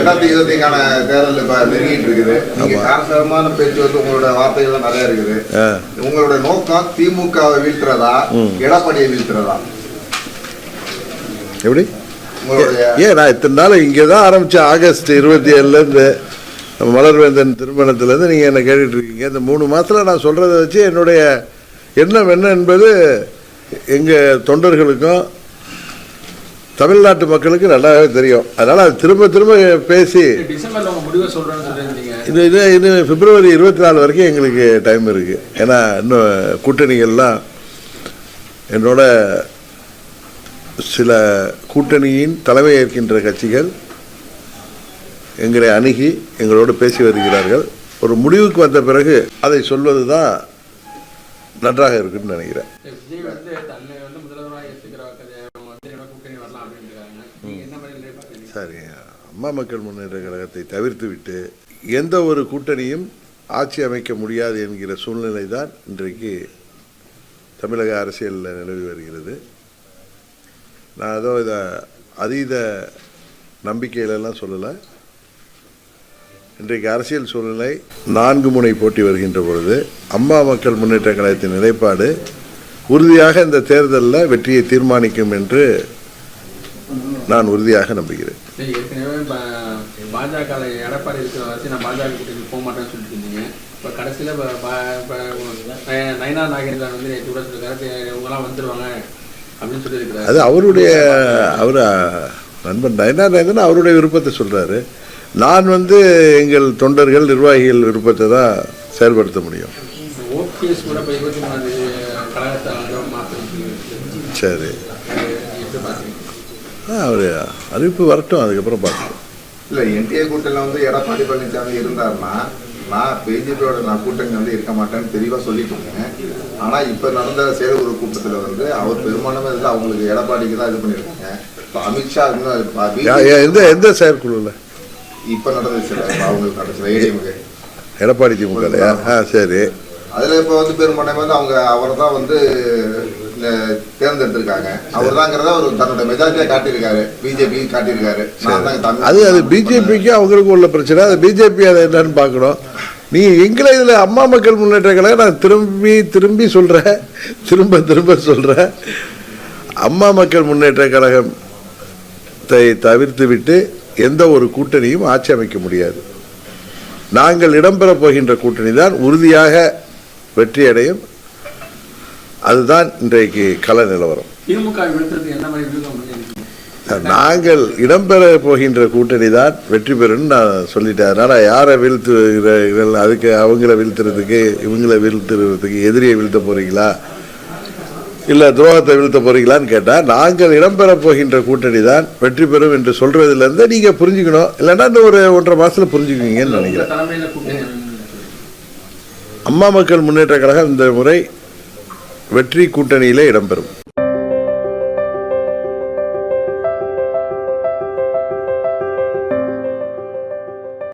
ரெண்டாயிரத்தி இருபத்திக்கான தேர்தல் இப்ப நெருங்கிட்டு இருக்குது. நீங்க காரசாரமான பேச்சு வந்து உங்களோட வார்த்தைகள் நிறைய இருக்குது. உங்களோட நோக்கம் திமுகவை வீழ்த்துறதா எடப்பாடியை வீழ்த்துறதா? எப்படி? ஏன் நான் இத்தனை நாள் இங்கே தான் ஆரம்பித்தேன் ஆகஸ்ட் இருபத்தி ஏழுலேருந்து மலர்வேந்தன் திருமணத்துலேருந்து நீங்கள் என்ன கேட்டுட்டு இருக்கீங்க. இந்த மூணு மாதத்தில் நான் சொல்கிறத வச்சு என்னுடைய எண்ணம் என்ன என்பது எங்கள் தொண்டர்களுக்கும் தமிழ்நாட்டு மக்களுக்கு நல்லாவே தெரியும். அதனால் அது திரும்ப திரும்ப பேசி இது இது இது பிப்ரவரி இருபத்தி நாலு வரைக்கும் எங்களுக்கு டைம் இருக்குது ஏன்னா இன்னும் கூட்டணிகள்லாம் என்னோட சில கூட்டணியின் தலைமை ஏற்கின்ற கட்சிகள் எங்களை அணுகி எங்களோடு பேசி வருகிறார்கள். ஒரு முடிவுக்கு வந்த பிறகு அதை சொல்வது தான் நன்றாக இருக்குன்னு நினைக்கிறேன் விஜய் வந்து தன்னை வந்து முதல்வராக ஏற்றுக்கிற வந்து என்னோட கூட்டணி வரலாம் அப்படின்றாங்க நீங்க என்ன மாதிரி நிலை பார்க்குறீங்க சரி அம்மா மக்கள் முன்னேற்ற கழகத்தை தவிர்த்துவிட்டு எந்த ஒரு கூட்டணியும் ஆட்சி அமைக்க முடியாது என்கிற சூழ்நிலை தான் இன்றைக்கு தமிழக அரசியலில் நிலவி வருகிறது. நான் ஏதோ இதை அதீத நம்பிக்கையிலெல்லாம் சொல்லலை. இன்றைக்கு அரசியல் சூழ்நிலை நான்கு முனை போட்டி வருகின்ற பொழுது அம்மா மக்கள் முன்னேற்ற கழகத்தின் நிலைப்பாடு உறுதியாக இந்த தேர்தலில் வெற்றியை தீர்மானிக்கும் என்று நான் உறுதியாக நம்புகிறேன். பாஜக எடப்பாடி இருக்கிற வச்சு நான் பாஜக கூட்டணி போக மாட்டேன்னு சொல்லிட்டு இருந்தீங்க. இப்போ கடைசியில் நயனா நாகேந்திரன் வந்து நேற்று கூட சொல்லியிருக்காரு இவங்கெல்லாம் வந்துருவாங்க அப்படின்னு சொல்லியிருக்கிறாரு. அது அவருடைய அவர் நண்பன் நயனா நயந்தன் அவருடைய விருப்பத்தை சொல்றாரு. நான் வந்து எங்கள் தொண்டர்கள் நிர்வாகிகள் விருப்பத்தை தான் செயல்படுத்த முடியும். சரி. அவர் அறிவிப்பு வரட்டும் அதுக்கப்புறம் பார்க்கலாம். இல்ல என்டிஏ கூட்டணியில வந்து எடப்பாடி பழனிசாமி இருந்தாருன்னா நான் பிஜேபியோட நான் கூட்டணி வந்து இருக்க மாட்டேன்னு தெளிவா சொல்லிட்டு இருக்கேன் ஆனா இப்ப நடந்த செயல்குழு கூட்டத்துல வந்து அவர் பெரும்பான்மை இதுல அவங்களுக்கு எடப்பாடிக்கு தான் இது பண்ணிருக்காங்க இப்ப அமித்ஷா எந்த எந்த செயற்குழுவில் இப்ப நடந்துச்சு இப்ப அவங்களுக்கு நடந்துச்சு ஏடிஎம்கே எடப்பாடி திமுக ஆ சரி. அதுல இப்ப வந்து பெரும்பான்மை வந்து அவங்க அவரை தான் வந்து தேர்ந்தெடுத்திருக்காங்க. அவர் தாங்கிறத அவர் தன்னோட மெஜாரிட்டியா காட்டியிருக்காரு. பிஜேபி காட்டியிருக்காரு. அது அது பிஜேபிக்கு அவங்களுக்கும் உள்ள பிரச்சனை. அது பிஜேபி அதை என்னன்னு பார்க்கணும். நீ எங்களை இதில் அம்மா மக்கள் முன்னேற்ற கழகம் நான் திரும்பி திரும்பி சொல்கிறேன் திரும்ப திரும்ப சொல்கிறேன் அம்மா மக்கள் முன்னேற்ற கழகத்தை தவிர்த்து விட்டு எந்த ஒரு கூட்டணியும் ஆட்சி அமைக்க முடியாது. நாங்கள் இடம்பெறப் போகின்ற கூட்டணி தான் உறுதியாக வெற்றி அடையும் அதுதான் இன்றைக்கு கள நிலவரம். நாங்கள் இடம்பெற போகின்ற கூட்டணி தான் வெற்றி பெறும்னு நான் சொல்லிட்டேன். அதனால யாரை வீழ்த்து அதுக்கு அவங்கள வீழ்த்துறதுக்கு இவங்கள வீழ்த்துறதுக்கு எதிரியை வீழ்த்த போறீங்களா? இல்ல துரோகத்தை வீழ்த்த போறீங்களான்னு கேட்டா நாங்கள் இடம்பெற போகின்ற கூட்டணி தான் வெற்றி பெறும் என்று சொல்றதுல இருந்து நீங்க புரிஞ்சுக்கணும். இல்லைன்னா இன்னும் ஒரு ஒன்றரை மாசத்துல புரிஞ்சுக்குவீங்கன்னு நினைக்கிறேன். அம்மா மக்கள் முன்னேற்ற கழகம் இந்த முறை வெற்றி கூட்டணியிலே இடம்பெறும்.